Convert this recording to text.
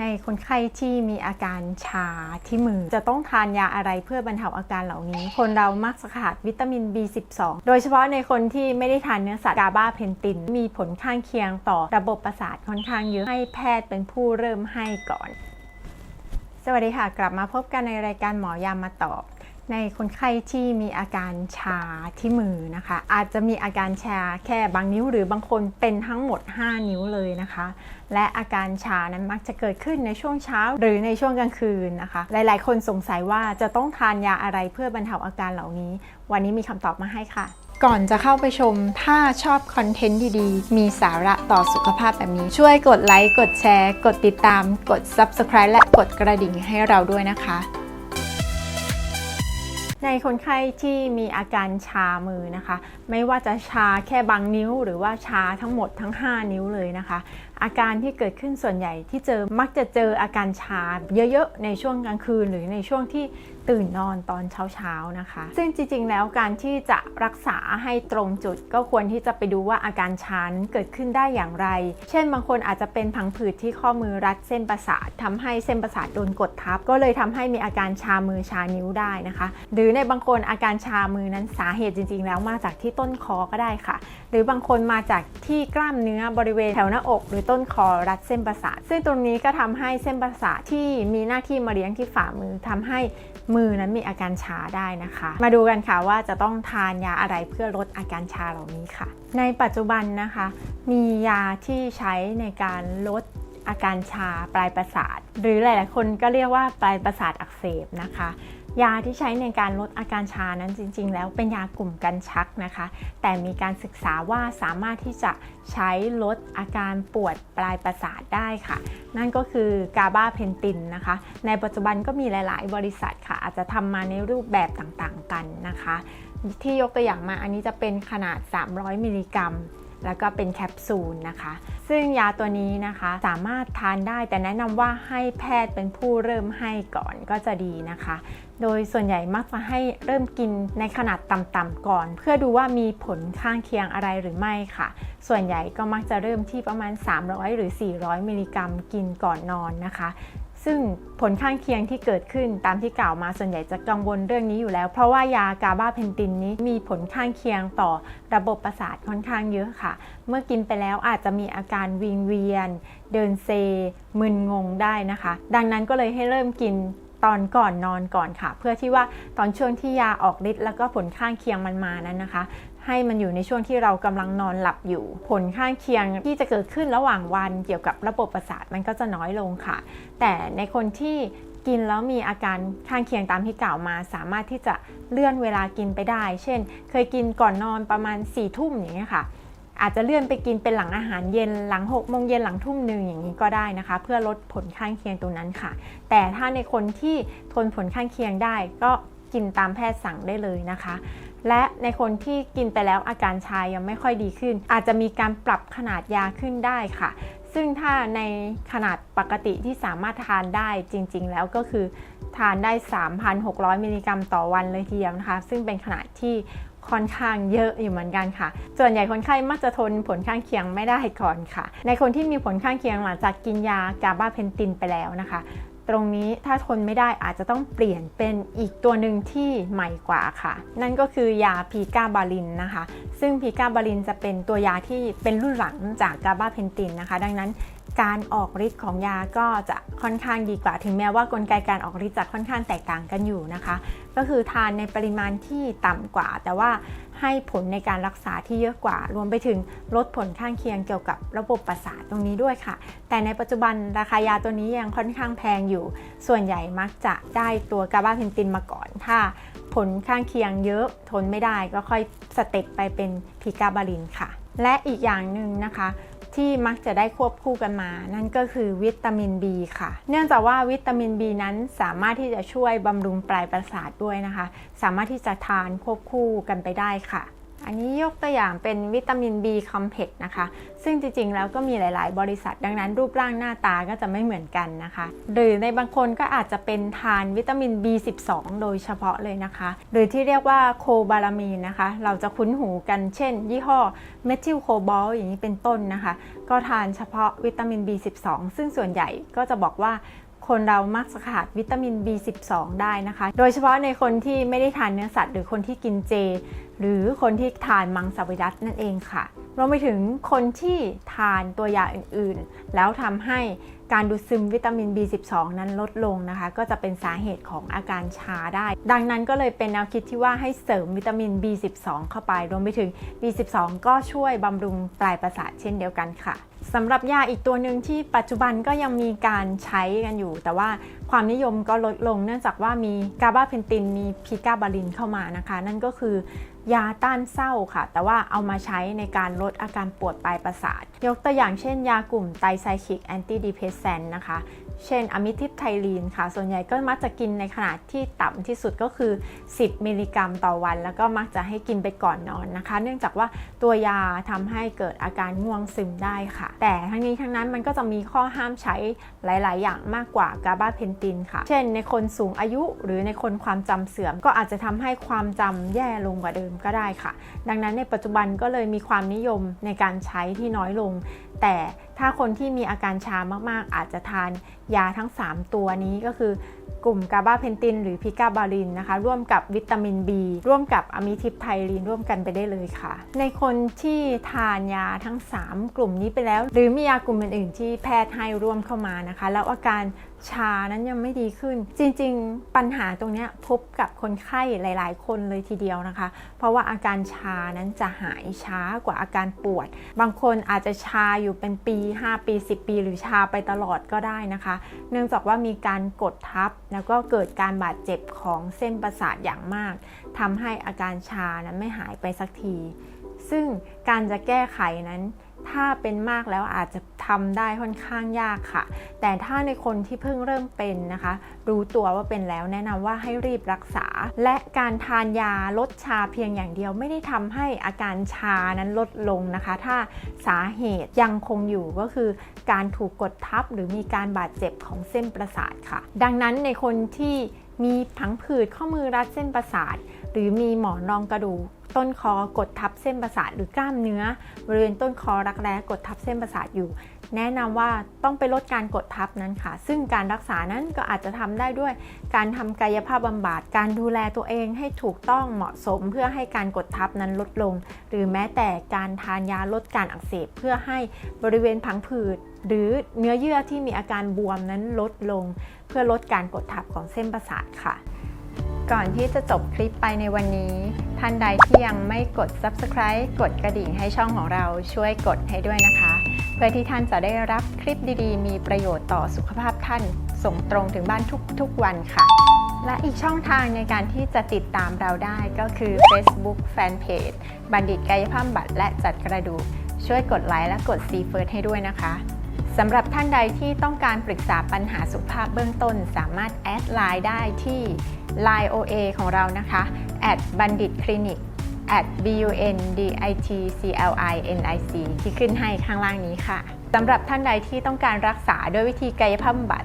ในคนไข้ที่มีอาการชาที่มือ จะต้องทานยาอะไรเพื่อบรรเทาอาการเหล่านี้ คนเรามักจะขาดวิตามิน B12 โดยเฉพาะในคนที่ไม่ได้ทานเนื้อสัตว์กาบาเพนติน มีผลข้างเคียงต่อระบบประสาทค่อนข้างเยอะให้แพทย์เป็นผู้เริ่มให้ก่อน สวัสดีค่ะ กลับมาพบกันในรายการหมอยามาตอบ ในคนไข้ที่มีอาการชาที่มือนะคะ อาจจะมีอาการชาแค่บางนิ้วหรือบางคนเป็นทั้งหมด 5 นิ้วเลยนะคะ และอาการชานั้นมักจะเกิดขึ้นในช่วงเช้าหรือในช่วงกลางคืนนะคะ หลายๆ คนสงสัยว่าจะต้องทานยาอะไรเพื่อบรรเทาอาการเหล่านี้ วันนี้มีคำตอบมาให้ค่ะ ก่อนจะเข้าไปชม ถ้าชอบคอนเทนต์ดีๆ มีสาระต่อสุขภาพแบบนี้ ช่วยกดไลค์กดแชร์ กดติดตาม กด Subscribe และกดกระดิ่งให้เราด้วยนะคะ ในคนไข้ที่มีอาการชามือนะคะ ไม่ว่าจะชาแค่บางนิ้ว หรือว่าชาทั้งหมดทั้ง 5 นิ้วเลยนะคะ อาการที่เกิดขึ้นส่วนใหญ่ที่เจอมักจะเจออาการชาเยอะๆ ในช่วงกลางคืนหรือในช่วงที่ตื่นนอนตอนเช้าๆนะคะ ซึ่งจริงๆ แล้วการที่จะรักษาให้ตรงจุด ก็ควรที่จะไปดูว่าอาการชานเกิดขึ้นได้อย่างไร เช่นบางคนอาจจะเป็นพังผืดที่ข้อมือรัดเส้นประสาททำให้เส้นประสาทโดนกดทับ ก็เลยทำให้มีอาการชามือชานิ้วได้นะคะ หรือในบางคนอาการชามือนั้นสาเหตุจริง ๆ แล้วมาจากที่ต้นคอก็ได้ค่ะ หรือบางคนมาจากที่กล้ามเนื้อบริเวณแถวหน้าอกหรือต้นคอรัดเส้นประสาท ซึ่งตรงนี้ก็ทำให้เส้นประสาทที่มีหน้าที่มาเลี้ยงที่ฝ่ามือทำให้มือนั้นมีอาการชาได้นะคะ มาดูกันค่ะว่าจะต้องทานยาอะไรเพื่อลดอาการชาเหล่านี้ค่ะ ในปัจจุบันนะคะ มียาที่ใช้ในการลดอาการชาปลายประสาท หรือหลาย ๆ คนก็เรียกว่าปลายประสาทอักเสบนะคะ ยาที่ใช้ในการลดอาการชานั้นจริง ๆ แล้วเป็นยากลุ่มกันชักนะคะ แต่มีการศึกษาว่าสามารถที่จะใช้ลดอาการปวดปลายประสาทได้ค่ะ นั่นก็คือกาบาเพนตินนะคะ ในปัจจุบันก็มีหลาย ๆ บริษัทค่ะ อาจจะทำมาในรูปแบบต่างๆกันนะคะ ที่ยกตัวอย่างมาอันนี้จะเป็นขนาด 300 มิลลิกรัม แล้วก็เป็นแคปซูลนะคะ ซึ่งยาตัวนี้นะคะสามารถทานได้แต่แนะนำว่าให้แพทย์เป็นผู้เริ่มให้ก่อนก็จะดีนะคะ โดยส่วนใหญ่มักจะให้เริ่มกินในขนาดต่ำๆก่อน เพื่อดูว่ามีผลข้างเคียงอะไรหรือไม่ค่ะ ส่วนใหญ่ก็มักจะเริ่มที่ประมาณ 300 หรือ 400 มิลลิกรัมกินก่อนนอนนะคะ ซึ่งผลข้างเคียงที่เกิดขึ้นตามที่กล่าวมาส่วนใหญ่จะกังวลเรื่องนี้อยู่แล้ว เพราะว่ายากาบาเพนตินนี้มีผลข้างเคียงต่อระบบประสาทค่อนข้างเยอะค่ะ เมื่อกินไปแล้วอาจจะมีอาการวิงเวียน เดินเซมึนงงได้นะคะ ดังนั้นก็เลยให้เริ่มกิน ตอนก่อนนอนก่อนค่ะ เพื่อที่ว่าตอนช่วงที่ยาออกฤทธิ์แล้วก็ผลข้างเคียงมันมานั้นนะคะ ให้มันอยู่ในช่วงที่เรากำลังนอนหลับอยู่ ผลข้างเคียงที่จะเกิดขึ้นระหว่างวันเกี่ยวกับระบบประสาทมันก็จะน้อยลงค่ะ แต่ในคนที่กินแล้วมีอาการข้างเคียงตามที่กล่าวมา สามารถที่จะเลื่อนเวลากินไปได้ เช่น เคยกินก่อนนอนประมาณ4ี่ทุ่มอย่างเงี้ยค่ะ อาจจะเลื่อนไปกินเป็นหลังอาหารเย็นหลัง6กโมงเย็นหลังทุ่มหนึ่งอย่างนี้ก็ได้นะคะ เพื่อลดผลข้างเคียงตรงนั้นค่ะ แต่ถ้าในคนที่ทนผลข้างเคียงได้ ก็กินตามแพทย์สั่งได้เลยนะคะ และในคนที่กินไปแล้วอาการชายังไม่ค่อยดีขึ้น อาจจะมีการปรับขนาดยาขึ้นได้ค่ะ ซึ่งถ้าในขนาดปกติที่สามารถทานได้จริง ๆ แล้วก็คือทานได้ 3,600 มิลลิกรัมต่อวันเลยทีเดียวนะคะ ซึ่งเป็นขนาดที่ ค่อนข้างเยอะอยู่เหมือนกันค่ะ ส่วนใหญ่คนไข้มักจะทนผลข้างเคียงไม่ได้ก่อนค่ะ ในคนที่มีผลข้างเคียงหลังจากกินยากาบาเพนตินไปแล้วนะคะ ตรงนี้ถ้าทนไม่ได้อาจจะต้องเปลี่ยนเป็นอีกตัวหนึ่งที่ใหม่กว่าค่ะ นั่นก็คือยาพีกาบาลินนะคะ ซึ่งพีกาบาลินจะเป็นตัวยาที่เป็นรุ่นหลังจากกาบาเพนตินนะคะ ดังนั้น การออกฤทธิ์ของยาก็จะค่อนข้างดีกว่า ถึงแม้ว่ากลไกการออกฤทธิ์จะค่อนข้างแตกต่างกันอยู่นะคะ ก็คือทานในปริมาณที่ต่ำกว่า แต่ว่าให้ผลในการรักษาที่เยอะกว่า รวมไปถึงลดผลข้างเคียงเกี่ยวกับระบบประสาทตรงนี้ด้วยค่ะ แต่ในปัจจุบันราคายาตัวนี้ยังค่อนข้างแพงอยู่ ส่วนใหญ่มักจะได้ตัวกาบาเพนตินมาก่อน ถ้าผลข้างเคียงเยอะทนไม่ได้ก็ค่อยสเต็ปไปเป็นพิกาบาลินค่ะ และอีกอย่างหนึ่งนะคะ ที่มักจะได้ควบคู่กันมา นั่นก็คือวิตามิน B ค่ะ เนื่องจากว่าวิตามิน B นั้นสามารถที่จะช่วยบำรุงปลายประสาทด้วยนะคะ สามารถที่จะทานควบคู่กันไปได้ค่ะ อันนี้ยกตัวอย่างเป็นวิตามิน B complex นะคะ ซึ่งจริงๆ แล้วก็มีหลาย ๆ บริษัท ดังนั้นรูปร่างหน้าตาก็จะไม่เหมือนกันนะคะ หรือในบางคนก็อาจจะเป็นทานวิตามิน B12 โดยเฉพาะเลยนะคะ หรือที่เรียกว่าโคบาลามีนนะคะ เราจะคุ้นหูกันเช่น ยี่ห้อเมทิลโคบอลอย่างนี้เป็นต้นนะคะ ก็ทานเฉพาะวิตามิน B12 ซึ่งส่วนใหญ่ก็จะบอกว่า คนเรามักจะขาดวิตามิน B12 ได้นะคะ โดยเฉพาะในคนที่ไม่ได้ทานเนื้อสัตว์ หรือคนที่กินเจ หรือคนที่ทานมังสวิรัตนั่นเองค่ะ รวมไปถึงคนที่ทานตัวยาอื่นๆ แล้วทำให้การดูดซึมวิตามิน B12 นั้นลดลงนะคะ ก็จะเป็นสาเหตุของอาการชาได้ ดังนั้นก็เลยเป็นแนวคิดที่ว่าให้เสริมวิตามิน B12 เข้าไป รวมไปถึง B12 ก็ช่วยบำรุงปลายประสาทเช่นเดียวกันค่ะ สำหรับยาอีกตัวหนึ่งที่ปัจจุบันก็ยังมีการใช้กันอยู่ แต่ว่าความนิยมก็ลดลงเนื่องจากว่ามีกาบาเพนตินมีพีกาบาลินเข้ามานะคะ นั่นก็คือ ยาต้านเศร้าค่ะ แต่ว่าเอามาใช้ในการลดอาการปวดปลายประสาท ยกตัวอย่างเช่น ยากลุ่มไตไซคลิกแอนตี้ดีเพรสแซนนะคะ เช่นอะมิทิปไทลีนค่ะ ส่วนใหญ่ก็มักจะกินในขนาดที่ต่ำที่สุดก็คือ 10 มิลลิกรัมต่อวัน แล้วก็มักจะให้กินไปก่อนนอนนะคะ เนื่องจากว่าตัวยาทำให้เกิดอาการง่วงซึมได้ค่ะ แต่ทั้งนี้ทั้งนั้นมันก็จะมีข้อห้ามใช้หลาย ๆ อย่างมากกว่ากาบาเพนตินค่ะ เช่น ในคนสูงอายุหรือในคนความจำเสื่อม ก็อาจจะทำให้ความจำแย่ลงกว่าเดิมก็ได้ค่ะ ดังนั้นในปัจจุบันก็เลยมีความนิยมในการใช้ที่น้อยลง แต่ ถ้าคนที่มีอาการชามากๆ อาจจะทานยาทั้ง 3 ตัวนี้ก็คือกลุ่มกาบาเพนติน หรือพิกาบาลินนะคะ ร่วมกับวิตามิน B ร่วมกับอะมิทิปไทลีนร่วมกันไปได้เลยค่ะ ในคนที่ทานยาทั้ง 3 กลุ่มนี้ไปแล้ว หรือมียากลุ่มอื่นๆที่แพทย์ให้ร่วมเข้ามานะคะ แล้วอาการชานั้นยังไม่ดีขึ้น จริงๆ ปัญหาตรงนี้พบกับคนไข้หลาย ๆ คนเลยทีเดียวนะคะ เพราะว่าอาการชานั้นจะหายช้ากว่าอาการปวด บางคนอาจจะชาอยู่เป็นปี5 ปี 10 ปี หรือชาไปตลอดก็ได้นะคะ เนื่องจากว่ามีการกดทับ แล้วก็เกิดการบาดเจ็บของเส้นประสาทอย่างมากทำให้อาการชานั้นไม่หายไปสักที ซึ่งการจะแก้ไขนั้น ถ้าเป็นมากแล้วอาจจะทำได้ค่อนข้างยากค่ะ แต่ถ้าในคนที่เพิ่งเริ่มเป็นนะคะ รู้ตัวว่าเป็นแล้วแนะนำว่าให้รีบรักษา และการทานยาลดชาเพียงอย่างเดียว ไม่ได้ทำให้อาการชานั้นลดลงนะคะ ถ้าสาเหตุยังคงอยู่ก็คือ การถูกกดทับหรือมีการบาดเจ็บของเส้นประสาทค่ะ ดังนั้นในคนที่มีผังผืดข้อมือรัดเส้นประสาท รือมีหมอนรองกระดูกต้นคอกดทับเส้นประสาทหรือกล้ามเนื้อ บริเวณต้นคอรักแร้กดทับเส้นประสาทอยู่ แนะนำว่าต้องไปลดการกดทับนั้นค่ะ ซึ่งการรักษานั้นก็อาจจะทำได้ด้วย การทำกายภาพบำบัดการดูแลตัวเองให้ถูกต้องเหมาะสม เพื่อให้การกดทับนั้นลดลง หรือแม้แต่การทานยาลดการอักเสบเพื่อให้บริเวณผังผืดหรือเนื้อเยื่อที่มีอาการบวมนั้นลดลง เพื่อลดการกดทับของเส้นประสาทค่ะ ก่อนที่จะจบคลิปไปในวันนี้ ท่านใดที่ยังไม่กด subscribe กดกระดิ่งให้ช่องของเราช่วยกดให้ด้วยนะคะ เพื่อที่ท่านจะได้รับคลิปดีๆ มีประโยชน์ต่อสุขภาพท่าน ส่งตรงถึงบ้านทุกๆวันค่ะ และอีกช่องทางในการที่จะติดตามเราได้ก็คือ Facebook Fanpage บัณฑิตกายภาพบำบัดและจัดกระดูกช่วยกดไลค์และกด See First ให้ด้วยนะคะ สำหรับท่านใดที่ต้องการปรึกษาปัญหาสุขภาพเบื้องต้น สามารถแอดไลน์ได้ที่ Line OA ของเรานะคะ at บัณฑิตคลินิก at b u n d i t c l i n i c ที่ขึ้นให้ข้างล่างนี้ค่ะสำหรับท่านใดที่ต้องการรักษาด้วยวิธีกายภาพบำบัด